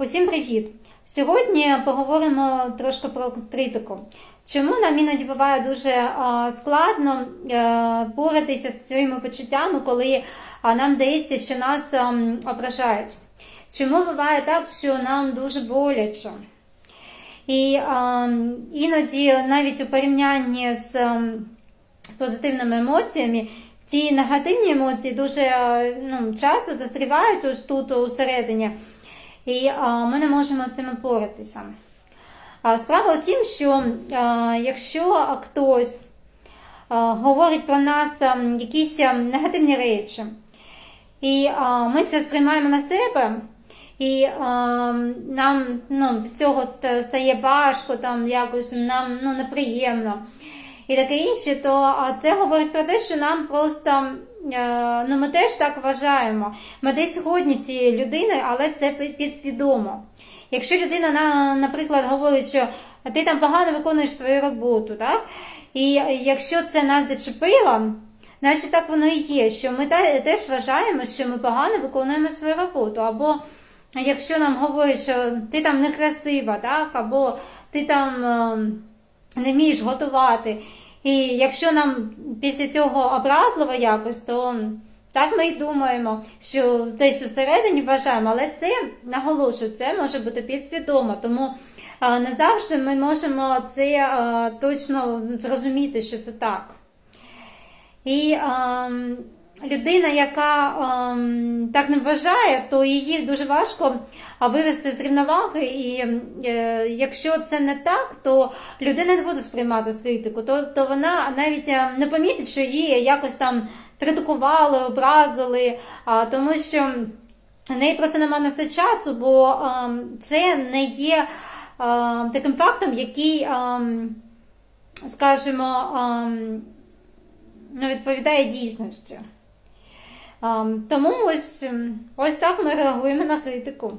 Усім привіт! Сьогодні поговоримо трошки про критику. Чому нам іноді буває дуже складно е, боретися зі своїми почуттями, коли нам здається, що нас ображають? Чому буває так, що нам дуже боляче? І іноді навіть у порівнянні з позитивними емоціями, ті негативні емоції дуже ну, часто застрівають ось тут усередині, і а, ми не можемо з цим боротися. А, справа в тім, що а, якщо хтось а, говорить про нас якісь негативні речі, і ми це сприймаємо на себе, і нам ну, з цього стає важко, там якось нам ну, неприємно. І таке інше, то це говорить про те, що нам просто е, ну, ми теж так вважаємо. Ми десь згодні з цією людиною, але це підсвідомо. Якщо людина, наприклад, говорить, що ти там погано виконуєш свою роботу, так? і якщо це нас зачепило, значить так воно і є, що ми теж вважаємо, що ми погано виконуємо свою роботу. Або якщо нам говорять, що ти там некрасива, так? або ти там. ем, не вмієш готувати. І якщо нам після цього образливо якось, то так ми й думаємо, що десь усередині вважаємо, але це наголошую, це може бути підсвідомо. Тому не завжди ми можемо це точно зрозуміти, що це так. І людина, яка так не вважає, то її дуже важко а, вивести з рівноваги. І е, якщо це не так, то людина не буде сприймати критику, то, то вона навіть е, не помітить, що її якось там критикували, образили, а, тому що в неї просто немає на це часу, бо ем, це не є ем, таким фактом, який, ем, скажімо, ем, ну, відповідає дійсності. Тому ось, ось так ми реагуємо на критику.